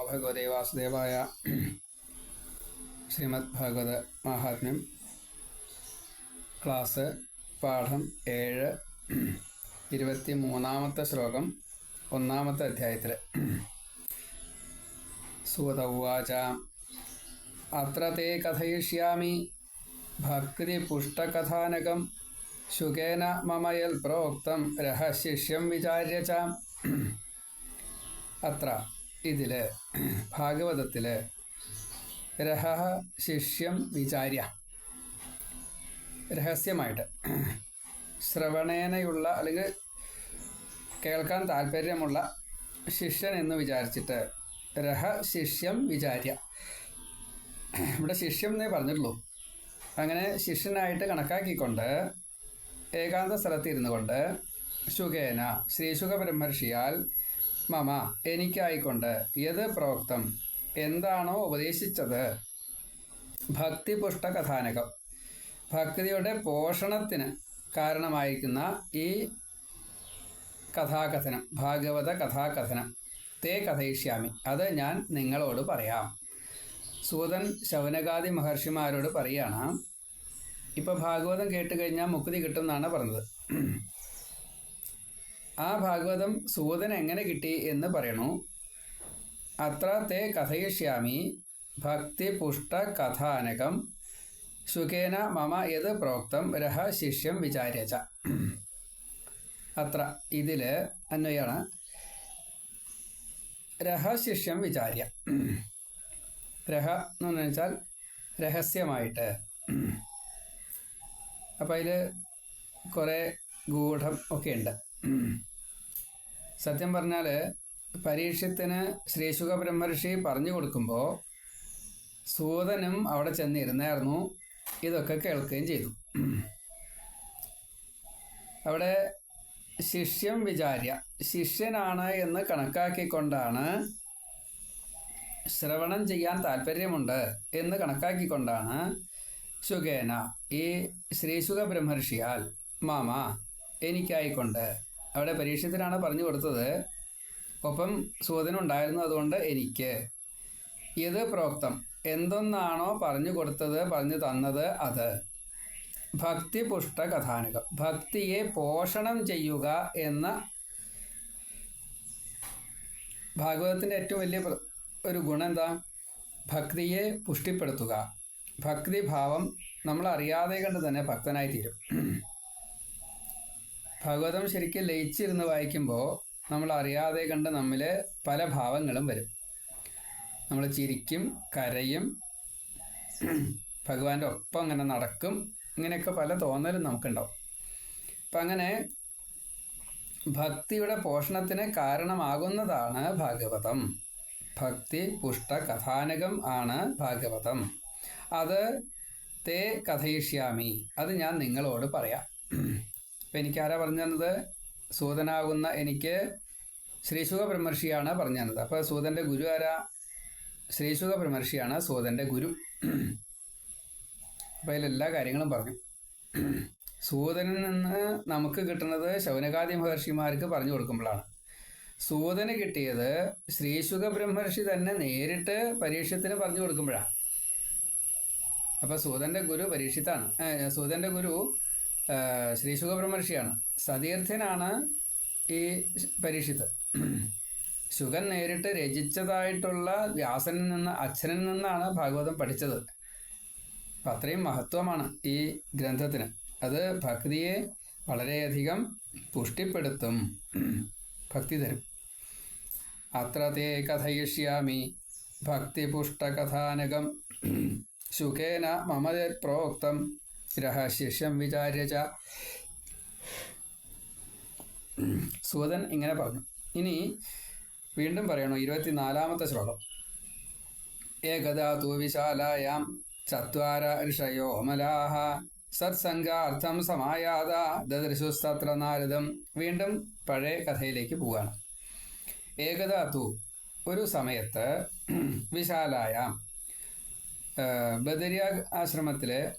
നമോ ഭഗവതേ വാസുദേവായ ശ്രീമദ് ഭാഗവത മാഹാത്മ്യം ക്ലാസ് പാഠം ഏഴ് ഇരുപത്തി മൂന്നാമത്തെ ശ്ലോകം ഒന്നാമത്തെ അധ്യായത്തിൽ ഉവാച അത്ര തേ കഥയിഷ്യാമി ഭക്തി പുഷ്ടകഥാനകം ശുകേന മമയൽ പ്രോക്തം രഹശിഷ്യം വിചാര്യ അത്ര. ഇതിൽ ഭാഗവതത്തിൽ രഹ ശിഷ്യം വിചാര്യ. രഹസ്യമായിട്ട്. ശ്രവണേനയുള്ള അല്ലെങ്കിൽ കേൾക്കാൻ താല്പര്യമുള്ള ശിഷ്യൻ എന്ന് വിചാരിച്ചിട്ട് രഹ ശിഷ്യം വിചാര്യ. ഇവിടെ ശിഷ്യം എന്നേ പറഞ്ഞിട്ടുള്ളൂ. അങ്ങനെ ശിഷ്യനായിട്ട് കണക്കാക്കിക്കൊണ്ട് ഏകാന്ത സ്ഥലത്തിരുന്നു കൊണ്ട് ശുഖേന ശ്രീശുഖ ബ്രഹ്മർഷിയാൽ മമ എനിക്കായിക്കൊണ്ട് യത് പ്രോക്തം എന്താണോ ഉപദേശിച്ചത്? ഭക്തിപുഷ്ട കഥാനകം. ഭക്തിയുടെ പോഷണത്തിന് കാരണമായിരിക്കുന്ന ഈ കഥാകഥനം ഭാഗവത കഥാകഥനം തേ കഥയിഷ്യാമി അത് ഞാൻ നിങ്ങളോട് പറയാം. സൂതൻ ശൗനകാദി മഹർഷിമാരോട് പറയാണ് ഇപ്പോൾ ഭാഗവതം കേട്ട് കഴിഞ്ഞാൽ മുക്തി കിട്ടും എന്നാണ് പറഞ്ഞത്. ആ ഭാഗവതം സൂതൻ എങ്ങനെ കിട്ടി എന്ന് പറയണു. അത്ര തേ കഥയിഷ്യാമി ഭക്തി പുഷ്ട കഥാനകം. സുഖേന മമ യത് പ്രോക്തം രഹ ശിഷ്യം വിചാര്യച്ച അത്ര ഇതിൽ അന്വയാണ്. രഹ ശിഷ്യം വിചാര്യ. രഹ എന്ന് വെച്ചാൽ രഹസ്യമായിട്ട്. അപ്പം അതിൽ കുറേ ഗൂഢം ഒക്കെ ഉണ്ട്. സത്യം പറഞ്ഞാൽ പരീക്ഷത്തിന് ശ്രീശുഖ ബ്രഹ്മർഷി പറഞ്ഞു കൊടുക്കുമ്പോൾ സൂതനും അവിടെ ചെന്നിരുന്നായിരുന്നു. ഇതൊക്കെ കേൾക്കുകയും ചെയ്തു. അവിടെ ശിഷ്യം വിചാര്യ ശിഷ്യനാണ് എന്ന് കണക്കാക്കിക്കൊണ്ടാണ് ശ്രവണം ചെയ്യാൻ താല്പര്യമുണ്ട് എന്ന് കണക്കാക്കിക്കൊണ്ടാണ് ശുഖേന ഈ ശ്രീശുഖ ബ്രഹ്മർഷിയാൽ മാമ എനിക്കായിക്കൊണ്ട് അവിടെ പരീക്ഷത്തിലാണ് പറഞ്ഞു കൊടുത്തത്. ഒപ്പം സൂതനുണ്ടായിരുന്നു അതുകൊണ്ട് എനിക്ക്. ഇത് പ്രോക്തം. എന്തൊന്നാണോ പറഞ്ഞു കൊടുത്തത് പറഞ്ഞു തന്നത് അത്. ഭക്തി പുഷ്ട കഥാനകം. ഭക്തിയെ പോഷണം ചെയ്യുക എന്ന ഭാഗവതത്തിന്റെ ഏറ്റവും വലിയ ഒരു ഗുണം എന്താ? ഭക്തിയെ പുഷ്ടിപ്പെടുത്തുക. ഭക്തിഭാവം നമ്മൾ അറിയാതെ കണ്ട് തന്നെ ഭക്തനായി തീരും ഭാഗവതം ശരിക്കും ലയിച്ചിരുന്ന് വായിക്കുമ്പോൾ നമ്മൾ അറിയാതെ കണ്ട് നമ്മിൽ പല ഭാവങ്ങളും വരും. നമ്മൾ ചിരിക്കും കരയും ഭഗവാന്റെ ഒപ്പം അങ്ങനെ നടക്കും ഇങ്ങനെയൊക്കെ പല തോന്നലും നമുക്കുണ്ടാവും. അപ്പം അങ്ങനെ ഭക്തിയുടെ പോഷണത്തിന് കാരണമാകുന്നതാണ് ഭാഗവതം. ഭക്തി പുഷ്ട കഥാനകം ആണ് ഭാഗവതം. അത് തേ കഥയിഷ്യാമി. അത് ഞാൻ നിങ്ങളോട് പറയാം. അപ്പം എനിക്കാരാ പറഞ്ഞു തന്നത്? സൂതനാകുന്ന എനിക്ക് ശ്രീശുഖ ബ്രഹ്മർഷിയാണ് പറഞ്ഞു തന്നത്. അപ്പോൾ സൂതന്റെ ഗുരു ആരാ? ശ്രീശുഖ ബ്രഹ്മർഷിയാണ് സൂതന്റെ ഗുരു അപ്പോൾ അതിലെല്ലാ കാര്യങ്ങളും പറഞ്ഞു. സൂതനിൽ നിന്ന് നമുക്ക് കിട്ടുന്നത് ശൗനകാദി മഹർഷിമാർക്ക് പറഞ്ഞു കൊടുക്കുമ്പോഴാണ്. സൂതന് കിട്ടിയത് ശ്രീശുഖ ബ്രഹ്മർഷി തന്നെ നേരിട്ട് പരീക്ഷത്തിന് പറഞ്ഞു കൊടുക്കുമ്പോഴാണ്. അപ്പൊ സൂതന്റെ ഗുരു പരീക്ഷിത്താണ്. സൂതന്റെ ഗുരു ഏ, സുഖബ്രഹ്മർഷിയാണ്. ബ്രഹ്മർഷിയാണ് സതീർത്ഥനാണ് ഈ പരീക്ഷിത് ശുഗൻ നേരിട്ട് രചിച്ചതായിട്ടുള്ള വ്യാസനിൽ നിന്ന് അച്ഛനിൽ നിന്നാണ് ഭാഗവതം പഠിച്ചത്. അപ്പം അത്രയും മഹത്വമാണ് ഈ ഗ്രന്ഥത്തിന്. അത് ഭക്തിയെ വളരെയധികം പുഷ്ടിപ്പെടുത്തും ഭക്തി തരും. അത്ര തേ കഥയിഷ്യാമി ഭക്തിപുഷ്ടകഥാനകം. ശുഖേന മമ പ്രോക്തം. രഹശിഷ്യം വിചാര്യ ച. സൂതൻ ഇങ്ങനെ പറഞ്ഞു. ഇനി വീണ്ടും പറയണു ഇരുപത്തിനാലാമത്തെ ശ്ലോകം. ഏകദാ തു വിശാലായാം ചത്വാര ഋഷയോ അമലാഹ സത്സംഗാർത്ഥം സമായാത ദദൃശുസ്തത്ര നാരദം. വീണ്ടും പഴയ കഥയിലേക്ക് പോവുകയാണ്. ഏകദാ തു ഒരു സമയത്ത് വിശാലായാം ബദരിയ ആശ്രമത്തിൽ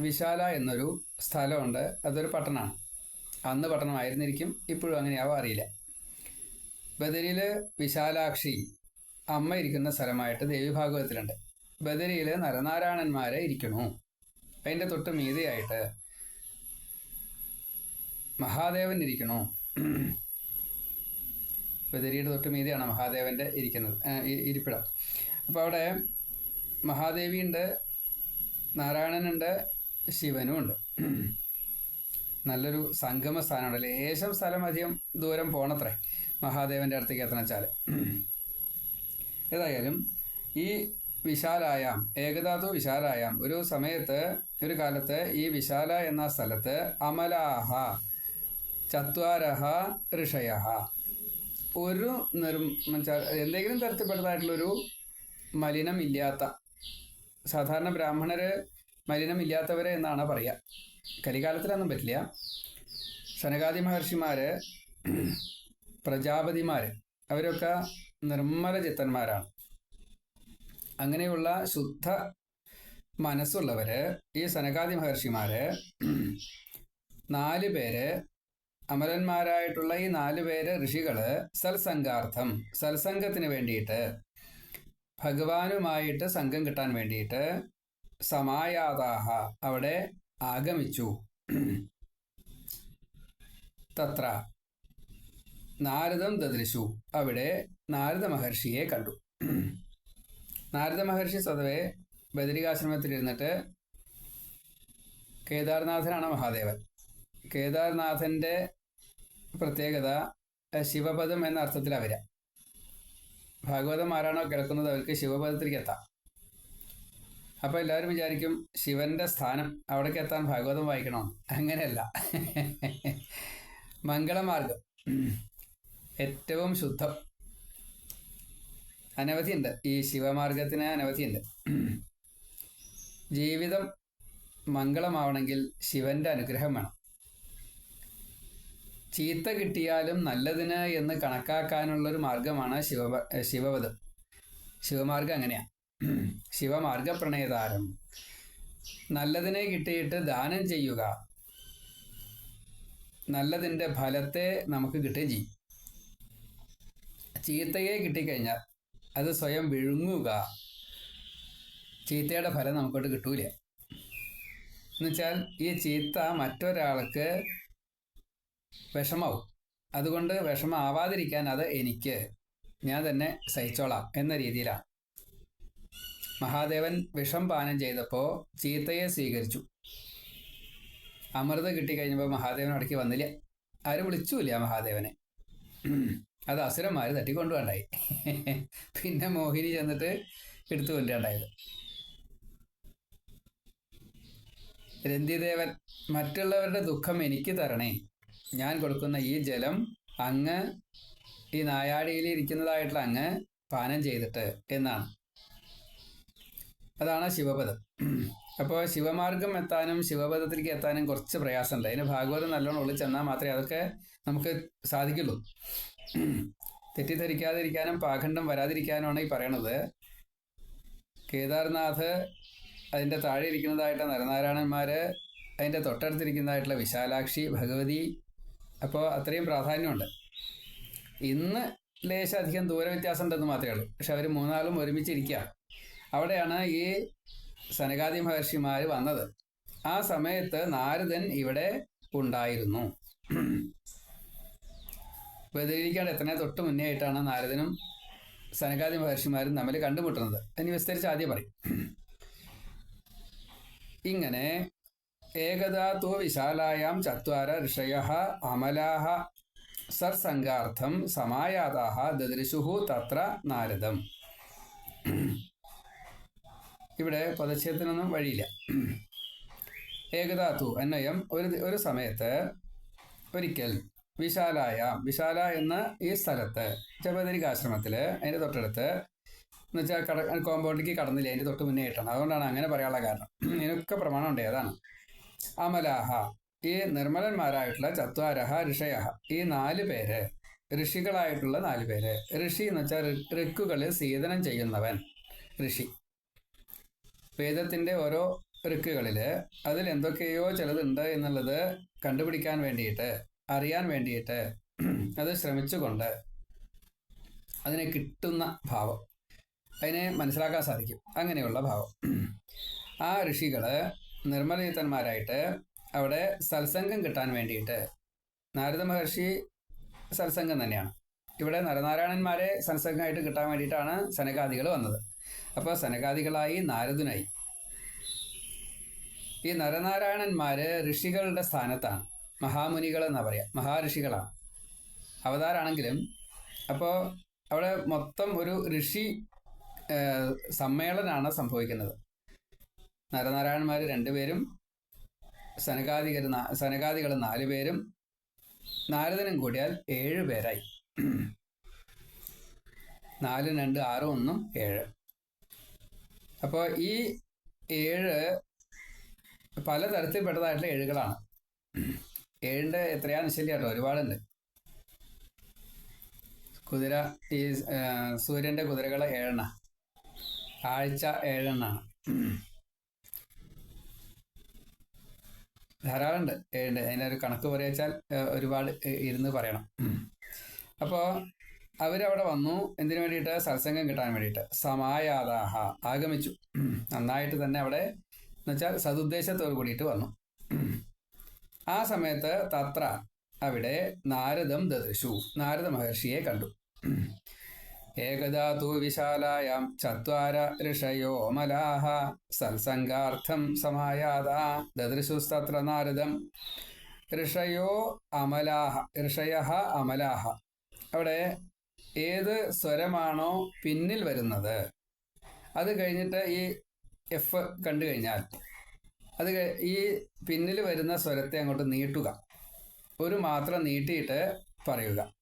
വിശാല എന്നൊരു സ്ഥലമുണ്ട്. അതൊരു പട്ടണമാണ്. അന്ന് പട്ടണമായിരുന്നിരിക്കും ഇപ്പോഴും അങ്ങനെയാവും അറിയില്ല. ബദരിയിൽ വിശാലാക്ഷി അമ്മ ഇരിക്കുന്ന സ്ഥലമായിട്ട് ദേവീഭാഗവതത്തിലുണ്ട്. ബദരിയിൽ നരനാരായണന്മാരെ ഇരിക്കണു. അതിന്റെ തൊട്ട് മീതിയായിട്ട് മഹാദേവൻ ഇരിക്കണു. ബദരിയുടെ തൊട്ട് മീതിയാണ് മഹാദേവന്റെ ഇരിക്കുന്നത് ഇരിപ്പിടം. അപ്പോൾ അവിടെ മഹാദേവിയുണ്ട് നാരായണനുണ്ട് ശിവനും ഉണ്ട്. നല്ലൊരു സംഗമ സ്ഥാനമുണ്ട്. ലേശം സ്ഥലം അധികം ദൂരം പോണത്രേ. മഹാദേവന്റെ അടുത്തേക്ക് എത്തണച്ചാൽ ഏതായാലും ഈ വിശാലായാം ഏകധാതു വിശാലായാം ഒരു സമയത്ത് ഒരു കാലത്ത് ഈ വിശാല എന്ന സ്ഥലത്ത് അമലാഹ ചത്വാരഹ ഋഷയ ഒരു നിർ എന്തെങ്കിലും തരത്തിൽപ്പെട്ടതായിട്ടുള്ളൊരു മലിനമില്ലാത്ത സാധാരണ ബ്രാഹ്മണര് മലിനമില്ലാത്തവരെ എന്നാണ് പറയുക കലികാലത്തിലൊന്നും പറ്റില്ല. സനകാദി മഹർഷിമാര് പ്രജാപതിമാര് അവരൊക്കെ നിർമ്മല ചിത്തന്മാരാണ്. അങ്ങനെയുള്ള ശുദ്ധ മനസ്സുള്ളവര് ഈ സനകാദി മഹർഷിമാര് നാല് പേര് അമരന്മാരായിട്ടുള്ള ഈ നാല് പേര് ഋഷികൾ സൽസംഗാർത്ഥം സൽസംഗത്തിന് വേണ്ടിയിട്ട് ഭഗവാനുമായിട്ട് സംഘം കിട്ടാൻ വേണ്ടിയിട്ട് സമായാതാഹ അവിടെ ആഗമിച്ചു. തത്ര നാരദം ദദൃശു. അവിടെ നാരദ മഹർഷിയെ കണ്ടു. നാരദ മഹർഷി സ്വതവേ ബദരികാശ്രമത്തിലിരുന്നിട്ട് കേദാർനാഥനാണ് മഹാദേവൻ. കേദാർനാഥന്റെ പ്രത്യേകത ശിവപദം എന്ന അർത്ഥത്തിലാണ് വരിക ഭാഗവതം ആരാണോ കേൾക്കുന്നത് അവർക്ക് ശിവപദത്തിലേക്ക് എത്താം. അപ്പോൾ എല്ലാവരും വിചാരിക്കും ശിവന്റെ സ്ഥാനം അവിടേക്ക് എത്താൻ ഭാഗവതം വായിക്കണോ? അങ്ങനെയല്ല. മംഗളമാർഗം. ഏറ്റവും ശുദ്ധം. അനവധിയുണ്ട്. ഈ ശിവമാർഗത്തിന് അനവധിയുണ്ട്. ജീവിതം മംഗളമാവണമെങ്കിൽ ശിവന്റെ അനുഗ്രഹം വേണം. ചീത്ത കിട്ടിയാലും നല്ലതിന് എന്ന് കണക്കാക്കാനുള്ളൊരു മാർഗമാണ് ശിവ ശിവവധം. ശിവമാർഗം അങ്ങനെയാണ് ശിവമാർഗ പ്രണയതാരം നല്ലതിനെ കിട്ടിയിട്ട് ദാനം ചെയ്യുക. നല്ലതിന്റെ ഫലത്തെ നമുക്ക് കിട്ടുകയും ചെയ്യും. ചീത്തയെ കിട്ടിക്കഴിഞ്ഞാൽ അത് സ്വയം വിഴുങ്ങുക. ചീത്തയുടെ ഫലം നമുക്കോട്ട് കിട്ടൂല. എന്നുവെച്ചാൽ ഈ ചീത്ത മറ്റൊരാൾക്ക് വിഷമാവും. അതുകൊണ്ട് വിഷമാവാതിരിക്കാൻ അത് എനിക്ക് ഞാൻ തന്നെ സഹിച്ചോളാം എന്ന രീതിയിലാണ്. മഹാദേവൻ വിഷം പാനം ചെയ്തപ്പോൾ ചീത്തയെ സ്വീകരിച്ചു. അമൃത കിട്ടിക്കഴിഞ്ഞപ്പോൾ മഹാദേവൻ അടക്കി വന്നില്ല. ആരും വിളിച്ചുമില്ല മഹാദേവനെ? അത് അസുരന്മാർ തട്ടിക്കൊണ്ടുപോണ്ടായി പിന്നെ മോഹിനി ചെന്നിട്ട് എടുത്തു കൊണ്ടുണ്ടായത് രന്തിദേവൻ മറ്റുള്ളവരുടെ ദുഃഖം എനിക്ക് തരണേ. ഞാൻ കൊടുക്കുന്ന ഈ ജലം അങ്ങ് ഈ നായാടിയിൽ ഇരിക്കുന്നതായിട്ടുള്ള അങ്ങ് പാനം ചെയ്തിട്ട് എന്നാണ്. അതാണ് ശിവപദം. അപ്പോൾ ശിവമാർഗം എത്താനും ശിവപദത്തിലേക്ക് എത്താനും കുറച്ച് പ്രയാസമുണ്ട്. അതിന് ഭാഗവതം നല്ലോണം ഉള്ളിൽ ചെന്നാൽ മാത്രമേ അതൊക്കെ നമുക്ക് സാധിക്കുള്ളൂ. തെറ്റിദ്ധരിക്കാതിരിക്കാനും പാഖണ്ഡം വരാതിരിക്കാനുമാണ് ഈ പറയണത്. കേദാർനാഥ് അതിന്റെ താഴെ ഇരിക്കുന്നതായിട്ടുള്ള നരനാരായണന്മാര് അതിന്റെ തൊട്ടടുത്തിരിക്കുന്നതായിട്ടുള്ള വിശാലാക്ഷി ഭഗവതി അപ്പോൾ അത്രയും പ്രാധാന്യമുണ്ട്. ഇന്ന് അധികം ദൂരവ്യത്യാസം ഉണ്ടെന്ന് മാത്രമേ ഉള്ളൂ. പക്ഷെ അവർ മൂന്നാളും ഒരുമിച്ചിരിക്കുക അവിടെയാണ് ഈ സനകാദി മഹർഷിമാർ വന്നത്. ആ സമയത്ത് നാരദൻ ഇവിടെ ഉണ്ടായിരുന്നു. ബദരീക്കാണ്ട് എത്ര തൊട്ട് മുന്നേ ആയിട്ടാണ് നാരദനും സനകാദി മഹർഷിമാരും തമ്മിൽ കണ്ടുമുട്ടുന്നത്. ഇനി വിസ്തരിച്ച് ആദ്യം പറയും. ഇങ്ങനെ ഏകദാതു വിശാലായാം ചത്വാര ഋഷയ അമലാഹ സർസംഗാർത്ഥം സമായാതാഹ ദദൃശുഹു തത്ര നാരദം. ഇവിടെ പദച്ഛേദത്തിനൊന്നും വഴിയില്ല. ഏകധാതു അന്വയം ഒരു ഒരു സമയത്ത് ഒരിക്കൽ വിശാലായ വിശാല എന്ന ഈ സ്ഥലത്ത് ജപദരികാശ്രമത്തിൽ അതിന്റെ തൊട്ടടുത്ത് എന്ന് വെച്ചാൽ കട കോമ്പൗണ്ടിലേക്ക് കടന്നില്ല അതിന്റെ തൊട്ട് മുന്നേ ഇട്ടാണ് അതുകൊണ്ടാണ് അങ്ങനെ പറയാനുള്ള കാരണം. ഇതിനൊക്കെ പ്രമാണം ഉണ്ട് ഏതാണ്? അമലാഹ ഈ നിർമ്മലന്മാരായിട്ടുള്ള ചത്വാരഹ ഋഷയഹ ഈ നാല് പേര് ഋഷികളായിട്ടുള്ള നാല് പേര് ഋഷി എന്ന് വെച്ചാൽ ഋക്കുകളിൽ സീതനം ചെയ്യുന്നവൻ ഋഷി. വേദത്തിന്റെ ഓരോ ഋക്കുകളിൽ അതിൽ എന്തൊക്കെയോ ചിലതുണ്ട് എന്നുള്ളത് കണ്ടുപിടിക്കാൻ വേണ്ടിയിട്ട് അറിയാൻ വേണ്ടിയിട്ട് അത് ശ്രമിച്ചുകൊണ്ട് അതിനെ കിട്ടുന്ന ഭാവം അതിനെ മനസ്സിലാക്കാൻ സാധിക്കും. അങ്ങനെയുള്ള ഭാവം. ആ ഋഷികൾ നിർമ്മലയുത്തന്മാരായിട്ട് അവിടെ സത്സംഗം കിട്ടാൻ വേണ്ടിയിട്ട് നാരദ മഹർഷി സത്സംഗം തന്നെയാണ്. ഇവിടെ നരനാരായണന്മാരെ സത്സംഗമായിട്ട് കിട്ടാൻ വേണ്ടിയിട്ടാണ് സനകാദികൾ വന്നത്. അപ്പോൾ സനകാദികളായി നാരദനായി. ഈ നരനാരായണന്മാര് ഋഷികളുടെ സ്ഥാനത്താണ്. മഹാമുനികൾ എന്നാ പറയാ. മഹാഋഷികളാണ്. അവതാരാണെങ്കിലും അപ്പോൾ അവിടെ മൊത്തം ഒരു ഋഷി സമ്മേളനമാണ് സംഭവിക്കുന്നത്. നരനാരായണന്മാർ രണ്ടുപേരും സനകാദികർ സനകാദികൾ നാല് പേരും നാരദനും കൂടിയാൽ ഏഴ് പേരായി. നാല് രണ്ട് ആറ് ഒന്നും ഏഴ്. അപ്പോൾ ഈ ഏഴ് പല തരത്തിൽപ്പെട്ടതായിട്ടുള്ള ഏഴുകളാണ്. ഏഴിന്റെ എത്രയാണെന്ന് ശരിയാട്ടോ ഒരുപാടുണ്ട്. കുതിര ഈ സൂര്യന്റെ കുതിരകൾ ഏഴെണ്ണ. ആഴ്ച ഏഴെണ്ണാണ് ധാരാളമുണ്ട് ഏഴുണ്ട് അതിനൊരു കണക്ക് പറയാച്ചാൽ ഒരുപാട് ഇരുന്ന് പറയണം. അപ്പോൾ അവരവിടെ വന്നു. എന്തിനു വേണ്ടിയിട്ട്? സത്സംഗം കിട്ടാൻ വേണ്ടിയിട്ട്. സമായാതാഹ ആഗമിച്ചു. നന്നായിട്ട് തന്നെ അവിടെ എന്നുവെച്ചാൽ സതുദ്ദേശത്തോട് കൂടിയിട്ട് വന്നു. ആ സമയത്ത് തത്ര അവിടെ നാരദം ദദൃശു. നാരദ മഹർഷിയെ കണ്ടു. ഏകദാ തു വിശാലായാം ചത്വാര ഋഷയോ മലാഹ. സത്സംഗാർത്ഥം സമായാത ദദൃശുസ്തത്ര നാരദം ഋഷയോ അമലാഹ. ഋഷയ അമലാഹ. അവിടെ ഏത് സ്വരമാണോ പിന്നിൽ വരുന്നത്? അത് കഴിഞ്ഞിട്ട് ഈ എഫ് കണ്ടു കഴിഞ്ഞാൽ അത് ഈ പിന്നിൽ വരുന്ന സ്വരത്തെ അങ്ങോട്ട് നീട്ടുക. ഒരു മാത്രം നീട്ടിയിട്ട് പറയുക.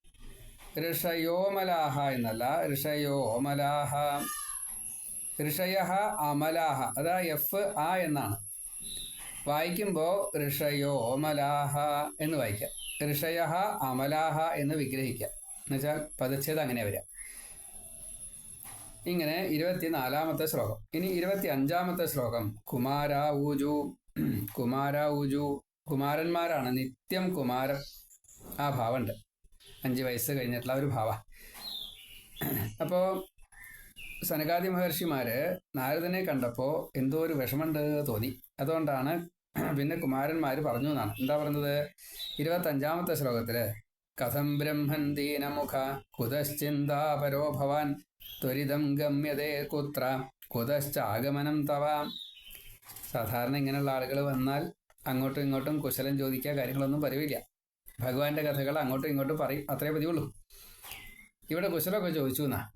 ഋഷയോമലാഹ എന്നല്ല ഋഷയോമലാഹ. ഋഷയ അമലാഹ അതാ എഫ് ആ എന്നാണ്. വായിക്കുമ്പോൾ ഋഷയോമലാഹ എന്ന് വായിക്കാം. ഋഷയ അമലാഹ എന്ന് വിഗ്രഹിക്കുക എന്നുവെച്ചാൽ പദച്ഛേദം അങ്ങനെ വരിക. ഇങ്ങനെ ഇരുപത്തിനാലാമത്തെ ശ്ലോകം. ഇനി ഇരുപത്തി അഞ്ചാമത്തെ ശ്ലോകം. കുമാര ഊജു കുമാര ഊജു. കുമാരന്മാരാണ് നിത്യം കുമാരൻ ആ ഭാവമുണ്ട്. അഞ്ച് വയസ്സ് കഴിഞ്ഞിട്ടുള്ള ഒരു ഭാവ. അപ്പോൾ സനകാദി മഹർഷിമാര് നാരദനെ കണ്ടപ്പോൾ എന്തോ ഒരു വിഷമമുണ്ട് തോന്നി. അതുകൊണ്ടാണ് പിന്നെ കുമാരന്മാർ പറഞ്ഞു എന്നാണ്. എന്താ പറഞ്ഞത്? ഇരുപത്തഞ്ചാമത്തെ ശ്ലോകത്തിൽ കഥം ബ്രഹ്മൻ ദീനമുഖ. കുതശ്ചിന്താപരോ ഭവാൻ. ത്വരിതം ഗമ്യതേ കുത്ര. കുതശ്ചാഗമനം തവ. സാധാരണ ഇങ്ങനെയുള്ള ആളുകൾ വന്നാൽ അങ്ങോട്ടും ഇങ്ങോട്ടും കുശലം ചോദിക്കുക കാര്യങ്ങളൊന്നും പറയില്ല. ഭഗവാന്റെ കഥകൾ അങ്ങോട്ടും ഇങ്ങോട്ടും പറയും. അത്രേ പതിവുള്ളൂ. ഇവിടെ കുശലമൊക്കെ ചോദിച്ചു എന്നാ.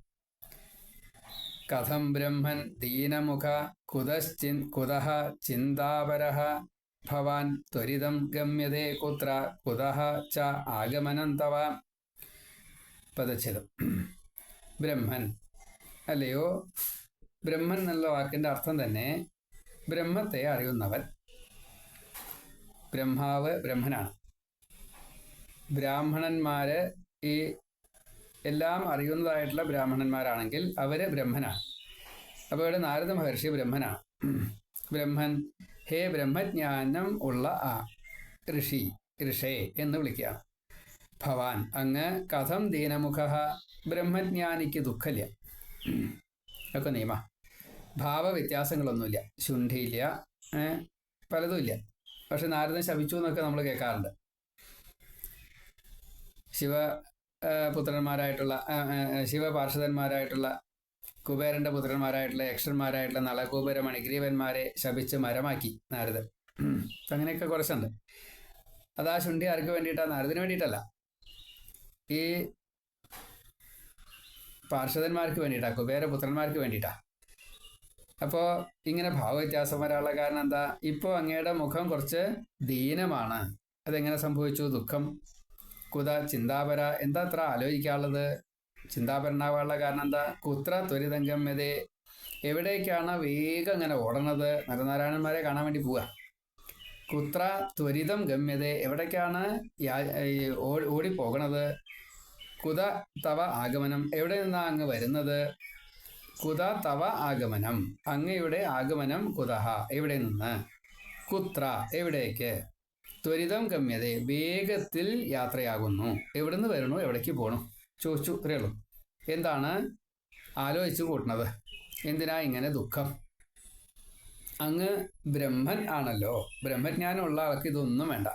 കഥം ബ്രഹ്മൻ ദീനമുഖ. കുതശ്ചിൻ കുതഹ ചിന്താപരഃ ഭവാൻ ത്വരിതം ഗമ്യതേ കുത്ര കുതഃ ച ആഗമനം തവ. പദച്ഛേദം. ബ്രഹ്മൻ. അല്ലയോ? ബ്രഹ്മൻ എന്നുള്ള വാക്കിന്റെ അർത്ഥം തന്നെ ബ്രഹ്മത്തെ അറിയുന്നവൻ. ബ്രഹ്മാവ് ബ്രഹ്മനാണ്. ബ്രാഹ്മണന്മാര് ഈ എല്ലാം അറിയുന്നതായിട്ടുള്ള ബ്രാഹ്മണന്മാരാണെങ്കിൽ അവർ ബ്രഹ്മനാണ്. അപ്പോൾ ഇവിടെ നാരദ മഹർഷി ബ്രഹ്മനാണ്. ബ്രഹ്മൻ ഹേ ബ്രഹ്മജ്ഞാനം ഉള്ള ആ ഋഷി ഋഷേ എന്ന് വിളിക്കുക. ഭവാൻ അങ്ങ് കഥം ദീനമുഖ ബ്രഹ്മജ്ഞാനിക്ക് ദുഃഖമില്ല ഒക്കെ നിയമ. ഭാവവ്യത്യാസങ്ങളൊന്നുമില്ല. ശുണ്ഠിയില്ല പലതുമില്ല. പക്ഷെ നാരദൻ ശപിച്ചു എന്നൊക്കെ നമ്മൾ കേൾക്കാറുണ്ട്. ശിവ പുത്രന്മാരായിട്ടുള്ള ശിവപാർഷദന്മാരായിട്ടുള്ള കുബേരന്റെ പുത്രന്മാരായിട്ടുള്ള യക്ഷന്മാരായിട്ടുള്ള നളകൂബര മണിഗ്രീവന്മാരെ ശപിച്ച് മരമാക്കി നാരദൻ. അങ്ങനെയൊക്കെ കുറച്ചുണ്ട്. അത് ആ ശുണ്ഠി ആർക്ക് വേണ്ടിയിട്ടാണ് നാരദിന് വേണ്ടിയിട്ടല്ല. ഈ പാർഷദന്മാർക്ക് വേണ്ടിയിട്ടാ കുബേരപുത്രന്മാർക്ക് വേണ്ടിയിട്ടാ. അപ്പോൾ ഇങ്ങനെ ഭാവവ്യത്യാസം വരാനുള്ള കാരണം എന്താ? ഇപ്പോൾ അങ്ങയുടെ മുഖം കുറച്ച് ദീനമാണ്. അതെങ്ങനെ സംഭവിച്ചു? ദുഃഖം കുത ചിന്താപര എന്താ അത്ര ആലോചിക്കാനുള്ളത്? ചിന്താപരനാവാനുള്ള കാരണം എന്താ? കുത്ര ത്വരിതംഗം മെതെ എവിടേക്കാണ് വേഗം ഇങ്ങനെ ഓടണത്? നരനാരായണന്മാരെ കാണാൻ വേണ്ടി പോവുക. കുത്ര ത്വരിതം ഗമ്യത എവിടേക്കാണ് ഓടി പോകണത്? കുത തവ ആഗമനം. എവിടെ നിന്നാണ് അങ്ങ് വരുന്നത്? കുത തവ ആഗമനം. അങ്ങയുടെ ആഗമനം കുതഹ. എവിടെ നിന്ന്? കുത്ര എവിടേക്ക്? ത്വരിതം ഗമ്യത വേഗത്തിൽ യാത്രയാകുന്നു. എവിടെ നിന്ന് വരണു? എവിടേക്ക് പോണു? ചോദിച്ചു ഇത്രയേ എന്താണ് ആലോചിച്ചു കൂട്ടണത്? എന്തിനാ ഇങ്ങനെ ദുഃഖം? അങ്ങ് ബ്രഹ്മൻ ആണല്ലോ. ബ്രഹ്മജ്ഞാനമുള്ള ആൾക്ക് ഇതൊന്നും വേണ്ട.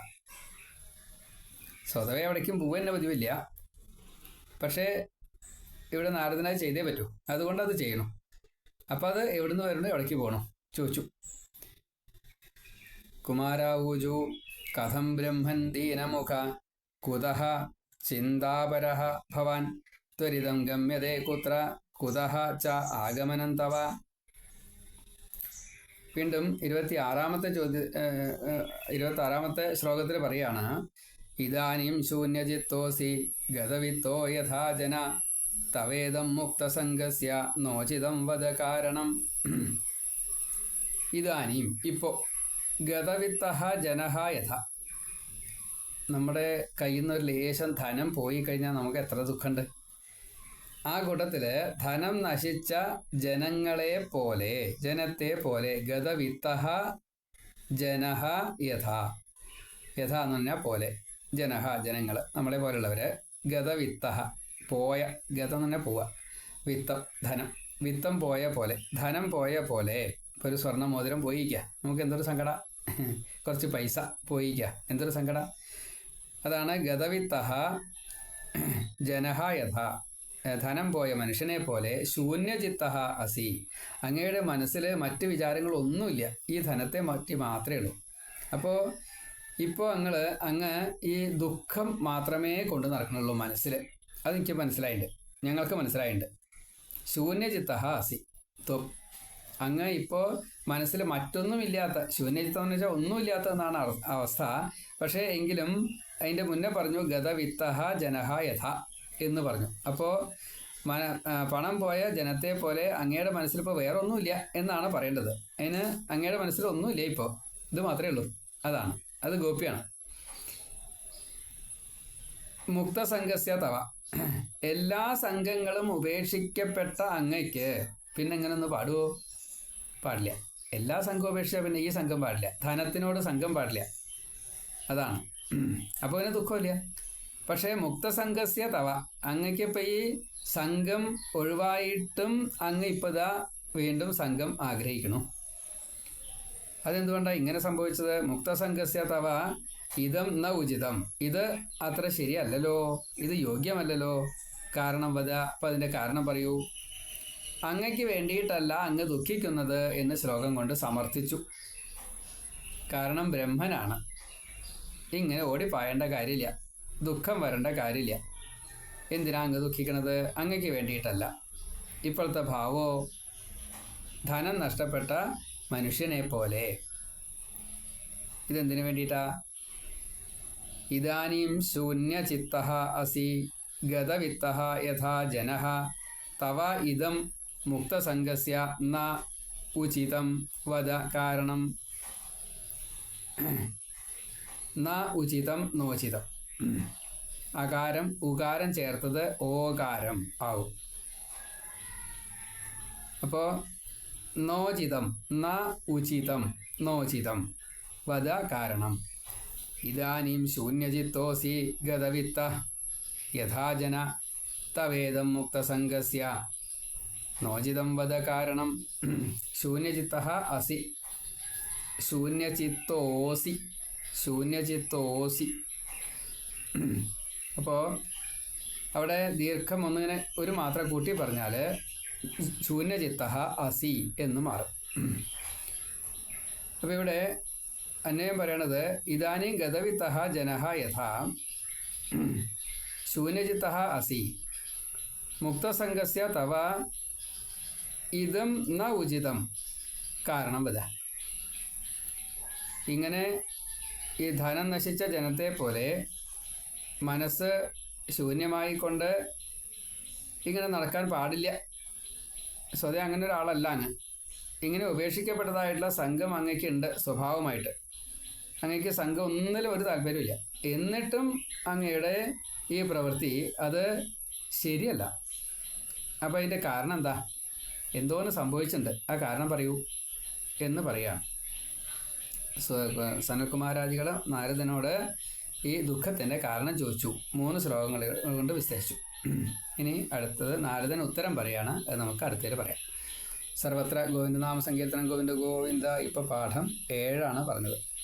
സ്വതവേ എവിടേക്കും പോവാൻ തന്നെ പതിവില്ല. പക്ഷേ ഇവിടെ നാരദനായി ചെയ്തേ പറ്റൂ. അതുകൊണ്ട് അത് ചെയ്യണം. അപ്പം അത് എവിടുന്ന് വരണോ എവിടേക്ക് പോകണം ചോദിച്ചു. കുമാരാവൂജു കഥം ബ്രഹ്മൻ ദീനമുഖ കുതഃ ചിന്താപരഃ ഭവാൻ ത്വരിതം गम्यते കുത്ര കുതഹ ച ആഗമനം തവ. വീണ്ടും ഇരുപത്തി ആറാമത്തെ ചോദ്യ ഇരുപത്തി ആറാമത്തെ ശ്ലോകത്തിൽ പറയാണ് ഇതാനും ശൂന്യജിത്തോസി ഗതവിത്തോ യഥാ തവേദം മുക്തസംഗസ്യ നോചിതം വധ കാരണം. ഇതാനും ഇപ്പോ ഗതവിത്ത ജനഹ യഥ നമ്മുടെ കയ്യിൽ നിന്ന് ഒരു ലേശം ധനം പോയി കഴിഞ്ഞാൽ നമുക്ക് എത്ര ദുഃഖമുണ്ട്? ആ കൂട്ടത്തിൽ ധനം നശിച്ച ജനങ്ങളെ പോലെ ജനത്തെ പോലെ ഗതവിത്ത ജനഹ യഥ. യഥ എന്ന് പറഞ്ഞാൽ പോലെ ജനഹ ജനങ്ങൾ നമ്മളെ പോലുള്ളവര് ഗതവിത്ത പോയ ഗതം എന്ന് പറഞ്ഞാൽ പോവുക വിത്തം ധനം. വിത്തം പോയ പോലെ ധനം പോയ പോലെ ഇപ്പോൾ ഒരു സ്വർണ മോതിരം പോയിക്കുക നമുക്ക് എന്തൊരു സങ്കട? കുറച്ച് പൈസ പോയിക്കുക എന്തൊരു സങ്കട? അതാണ് ഗതവിത്ത ജനഹ യഥ. ധനം പോയ മനുഷ്യനെ പോലെ ശൂന്യചിത്ത അസി. അങ്ങയുടെ മനസ്സിൽ മറ്റ് വിചാരങ്ങളൊന്നുമില്ല. ഈ ധനത്തെ മറ്റി മാത്രമേ ഉള്ളൂ. അപ്പോൾ ഇപ്പോൾ അങ്ങൾ അങ്ങ് ഈ ദുഃഖം മാത്രമേ കൊണ്ട് നടക്കണുള്ളൂ മനസ്സിൽ അത് അതെനിക്ക് മനസ്സിലായിട്ടുണ്ട് ഞങ്ങൾക്ക് മനസ്സിലായിട്ടുണ്ട് ശൂന്യചിത്ത അസി. അങ്ങ് ഇപ്പോൾ മനസ്സിൽ മറ്റൊന്നുമില്ലാത്ത ശൂന്യചിത്തം എന്ന് വെച്ചാൽ ഒന്നുമില്ലാത്ത എന്നാണ് അവസ്ഥ. പക്ഷേ എങ്കിലും അതിന്റെ മുന്നേ പറഞ്ഞു ഗതവിത്ത ജനഹ യഥ എന്ന് പറഞ്ഞു. അപ്പോൾ മന പണം പോയ ജനത്തെ പോലെ അങ്ങയുടെ മനസ്സിൽ ഇപ്പോൾ വേറെ ഒന്നുമില്ല എന്നാണ് പറയേണ്ടത്. അതിന് അങ്ങയുടെ മനസ്സിൽ ഒന്നുമില്ല ഇപ്പോൾ ഇത് മാത്രമേ ഉള്ളൂ. അതാണ്. അത് ഗോപിയാണ്. മുക്തസംഘസ്യ തവ. എല്ലാ സംഘങ്ങളും ഉപേക്ഷിക്കപ്പെട്ട അങ്ങയ്ക്ക് പിന്നെ എങ്ങനെ ഒന്ന് പാടുവോ? പാടില്ല. എല്ലാ സംഘവും ഉപേക്ഷിച്ചാൽ പിന്നെ ഈ സംഘം പാടില്ല. ധനത്തിനോട് സംഘം പാടില്ല. അതാണ്. അപ്പോൾ അതിന് ദുഃഖമില്ല പക്ഷേ മുക്തസംഘസ്യ തവ. അങ്ങക്ക് ഈ സംഘം ഒഴിവായിട്ടും അങ്ങ് ഇപ്പോൾ ഇതാ വീണ്ടും സംഘം ആഗ്രഹിക്കണം അതെന്തുകൊണ്ടാണ് ഇങ്ങനെ സംഭവിച്ചത്? മുക്തസംഘസ്യ തവ ഇതം ന ഉചിതം. ഇത് അത്ര ശരിയല്ലല്ലോ. ഇത് യോഗ്യമല്ലല്ലോ. കാരണം വധ അപ്പം അതിന്റെ കാരണം പറയൂ. അങ്ങയ്ക്ക് വേണ്ടിയിട്ടല്ല അങ്ങ് ദുഃഖിക്കുന്നത് എന്ന് ശ്ലോകം കൊണ്ട് സമർത്ഥിച്ചു. കാരണം ബ്രഹ്മനാണ്. ഇങ്ങനെ ഓടിപ്പായേണ്ട കാര്യമില്ല. ദുഃഖം വരേണ്ട കാര്യമില്ല. എന്തിനാ അങ്ങ് ദുഃഖിക്കണത്? അങ്ങക്ക് വേണ്ടിയിട്ടല്ല. ഇപ്പോഴത്തെ ഭാവോ? ധനം നഷ്ടപ്പെട്ട മനുഷ്യനെ പോലെ. ഇതെന്തിനു വേണ്ടിയിട്ടാ? ഇതാനീം ശൂന്യചിത്ത അസി ഗതവിത്ത യഥാ ജന തവ ഇതം മുക്തസംഗസ്യ ന ഉചിതം വദ കാരണം. ന ഉചിതം നോചിതം അകാരം ഉകാരം ചേർത്തത് ഓകാരം ആവും. അപ്പോൾ നോചിതം ന ഉചിതം നോചിതം വധ കാരണം. ഇതാനീം ശൂന്യചിത്തോസി ഗതവിത്ത യഥാജന തവേദം മുക്തസംഗസ്യ. നോചിതം വധ കാരണം. ശൂന്യചിത്ത അസി. ശൂന്യചിത്തോസി. ശൂന്യചിത്തോസി. അപ്പോൾ അവിടെ ദീർഘം ഒന്നിങ്ങനെ ഒരു മാത്ര കൂട്ടി പറഞ്ഞാൽ ശൂന്യചിത്ത അസി എന്ന് മാറും. അപ്പോൾ ഇവിടെ അന്വയം പറയണത് ഇതാനും ഗതവിത്ത ജനഹ യഥാ ശൂന്യചിത്ത അസി. മുക്തസംഗസ തവ ഇതം ന ഉചിതം കാരണം വധ ഇങ്ങനെ ഈ ധനം നശിച്ച ജനത്തെ പോലെ മനസ്സ് ശൂന്യമായിക്കൊണ്ട് ഇങ്ങനെ നടക്കാൻ പാടില്ല. സ്വതേ അങ്ങനെ ഒരാളല്ല അങ്ങ്. ഇങ്ങനെ ഉപേക്ഷിക്കപ്പെട്ടതായിട്ടുള്ള സംഘം അങ്ങയ്ക്കുണ്ട് സ്വഭാവമായിട്ട്. അങ്ങയ്ക്ക് സംഘം ഒന്നിലും ഒരു താല്പര്യമില്ല എന്നിട്ടും അങ്ങയുടെ ഈ പ്രവൃത്തി അത് ശരിയല്ല. അപ്പോൾ അതിന്റെ കാരണം എന്താ? എന്തോന്ന് സംഭവിച്ചിട്ടുണ്ട്? ആ കാരണം പറയൂ എന്ന് പറയാം. സനൽകുമാരാദികൾ നാരദനോട് ഈ ദുഃഖത്തിന്റെ കാരണം ചോദിച്ചു. മൂന്ന് ശ്ലോകങ്ങൾ കൊണ്ട് വിസ്തരിച്ചു ഇനി അടുത്തത് നാരദൻ ഉത്തരം പറയാണ്. അത് നമുക്ക് അടുത്തേൽ പറയാം. സർവത്ര ഗോവിന്ദനാമ സങ്കീർത്തനം ഗോവിന്ദ ഗോവിന്ദ ഇപ്പൊ പാഠം ഏഴാണ് പറഞ്ഞത്.